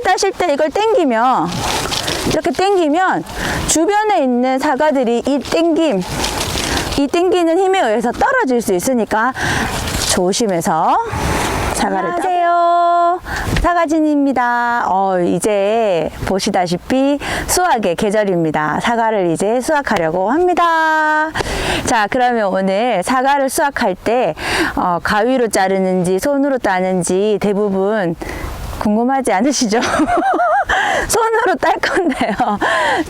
사과를 따실 때 이걸 당기면 이렇게 당기면 주변에 있는 사과들이 이 당김 이 당기는 힘에 의해서 떨어질 수 있으니까 조심해서 사과를 안녕하세요. 사과진입니다. 어, 이제 보시다시피 수확의 계절입니다. 사과를 이제 수확하려고 합니다. 자, 그러면 오늘 사과를 수확할 때 어, 가위로 자르는지 손으로 따는지 대부분 궁금하지 않으시죠? 손으로 딸 건데요.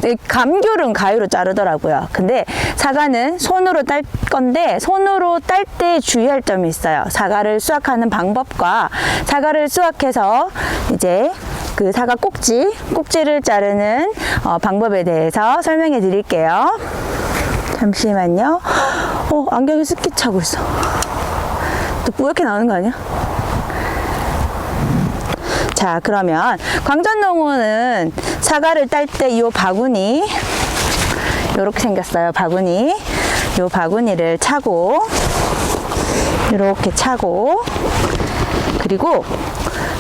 이 감귤은 가위로 자르더라고요. 근데 사과는 손으로 딸 건데 손으로 딸 때 주의할 점이 있어요. 사과를 수확하는 방법과 사과를 수확해서 이제 그 사과 꼭지, 꼭지를 자르는 어, 방법에 대해서 설명해 드릴게요. 잠시만요. 어, 안경이 습기 차고 있어. 또 뿌옇게 나오는 거 아니야? 자, 그러면 광전농어는 사과를 딸 때 이 바구니 이렇게 생겼어요. 바구니. 이 바구니를 차고 이렇게 차고 그리고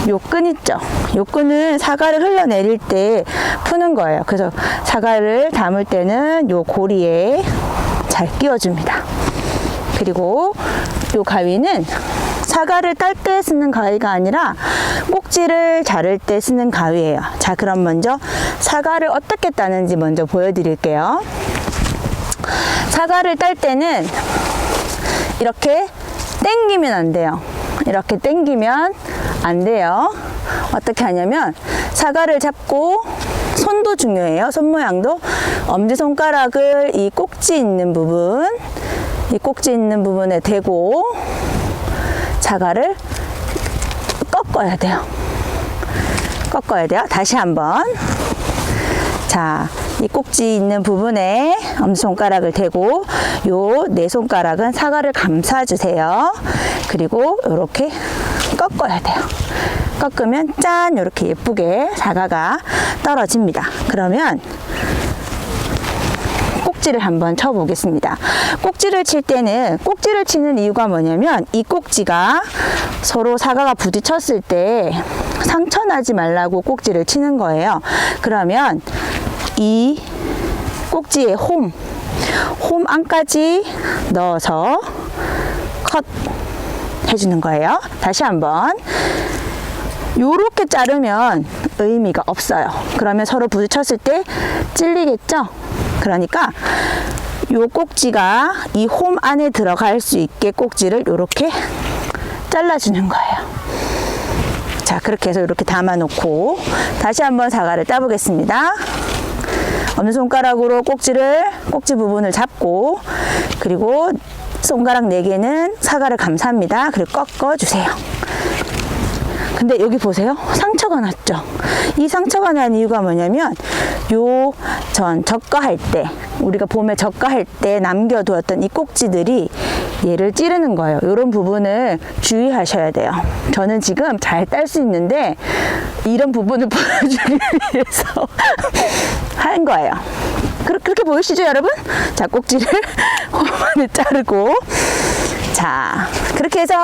요끈 있죠. 요 끈은 사과를 흘러내릴 때 푸는 거예요. 그래서 사과를 담을 때는 요 고리에 잘 끼워줍니다. 그리고 요 가위는 사과를 딸 때 쓰는 가위가 아니라 꼭지를 자를 때 쓰는 가위예요. 자, 그럼 먼저 사과를 어떻게 따는지 먼저 보여드릴게요. 사과를 딸 때는 이렇게 당기면 안 돼요. 이렇게 당기면 안 돼요. 어떻게 하냐면 사과를 잡고 손도 중요해요. 손 모양도 엄지손가락을 이 꼭지 있는 부분, 이 꼭지 있는 부분에 대고 사과를 꺾어야 돼요. 꺾어야 돼요. 다시 한번. 자, 이 꼭지 있는 부분에 엄지손가락을 대고 요 네 손가락은 사과를 감싸주세요. 그리고 이렇게 꺾어야 돼요. 꺾으면 짠 이렇게 예쁘게 사과가 떨어집니다. 그러면 꼭지를 한번 쳐 보겠습니다. 꼭지를 칠 때는 꼭지를 치는 이유가 뭐냐면 이 꼭지가 서로 사과가 부딪혔을 때 상처 나지 말라고 꼭지를 치는 거예요. 그러면 이 꼭지의 홈, 홈 안까지 넣어서 컷 해주는 거예요. 다시 한번. 요렇게 자르면 의미가 없어요. 그러면 서로 부딪혔을 때 찔리겠죠? 그러니까 요 꼭지가 이 홈 안에 들어갈 수 있게 꼭지를 요렇게 잘라주는 거예요. 자, 그렇게 해서 이렇게 담아놓고 다시 한번 사과를 따보겠습니다. 엄지손가락으로 꼭지를, 꼭지 부분을 잡고 그리고 손가락 4개는 사과를 감쌉니다. 그리고 꺾어주세요. 근데 여기 보세요. 상처가 났죠. 이 상처가 난 이유가 뭐냐면 요전 적과할 때 우리가 봄에 적과할 때 남겨두었던 이 꼭지들이 얘를 찌르는 거예요. 이런 부분을 주의하셔야 돼요. 저는 지금 잘 딸 수 있는데 이런 부분을 보여주기 위해서 한 거예요. 그- 그렇게 보이시죠, 여러분? 자, 꼭지를 호반에 자르고 자, 그렇게 해서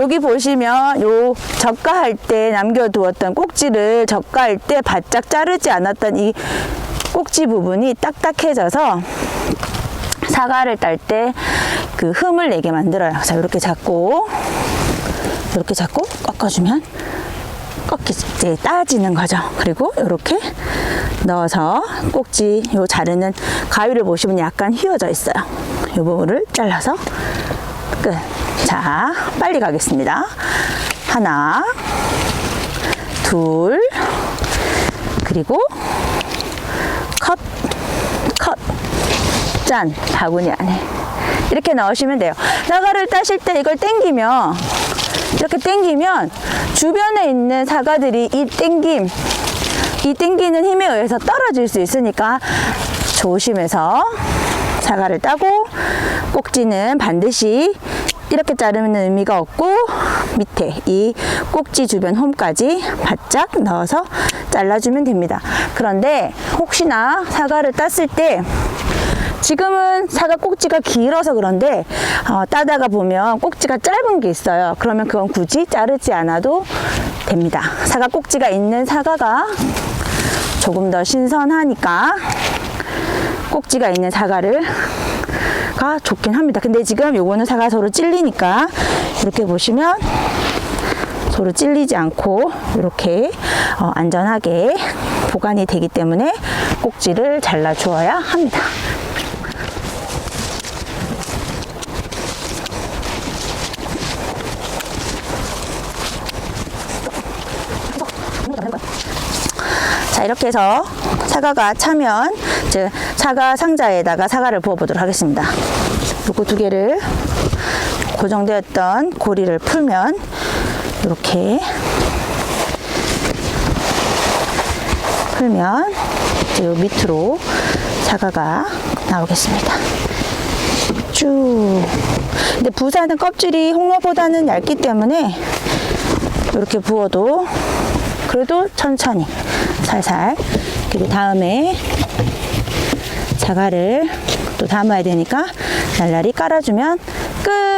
여기 보시면 요 적가할 때 남겨두었던 꼭지를 적가할 때 바짝 자르지 않았던 이 꼭지 부분이 딱딱해져서 사과를 딸 때 그 흠을 내게 만들어요. 자, 이렇게 잡고 이렇게 잡고 꺾어주면 꺾이 이제 따지는 거죠. 그리고 이렇게 넣어서 꼭지 요 자르는 가위를 보시면 약간 휘어져 있어요. 이 부분을 잘라서 끝. 자, 빨리 가겠습니다. 하나, 둘, 그리고 컷, 컷, 짠, 바구니 안에. 이렇게 넣으시면 돼요. 사과를 따실 때 이걸 당기면, 이렇게 당기면 주변에 있는 사과들이 이 당김, 이 당기는 힘에 의해서 떨어질 수 있으니까 조심해서 사과를 따고 꼭지는 반드시 이렇게 자르면 의미가 없고 밑에 이 꼭지 주변 홈까지 바짝 넣어서 잘라주면 됩니다. 그런데 혹시나 사과를 땄을 때 지금은 사과 꼭지가 길어서 그런데 어, 따다가 보면 꼭지가 짧은 게 있어요. 그러면 그건 굳이 자르지 않아도 됩니다. 사과 꼭지가 있는 사과가 조금 더 신선하니까 꼭지가 있는 사과를 가 좋긴 합니다. 근데 지금 요거는 사과 서로 찔리니까 이렇게 보시면 서로 찔리지 않고 이렇게 어, 안전하게 보관이 되기 때문에 꼭지를 잘라 주어야 합니다. 자 이렇게 해서 사과가 차면 이제 사과 상자에다가 사과를 부어 보도록 하겠습니다. 요거 두 개를 고정되었던 고리를 풀면 이렇게 풀면 이제 요 밑으로 사과가 나오겠습니다. 쭉. 근데 부사는 껍질이 홍로보다는 얇기 때문에 이렇게 부어도 그래도 천천히 살살 그리고 다음에 사과를 또 담아야 되니까 날라리 깔아주면 끝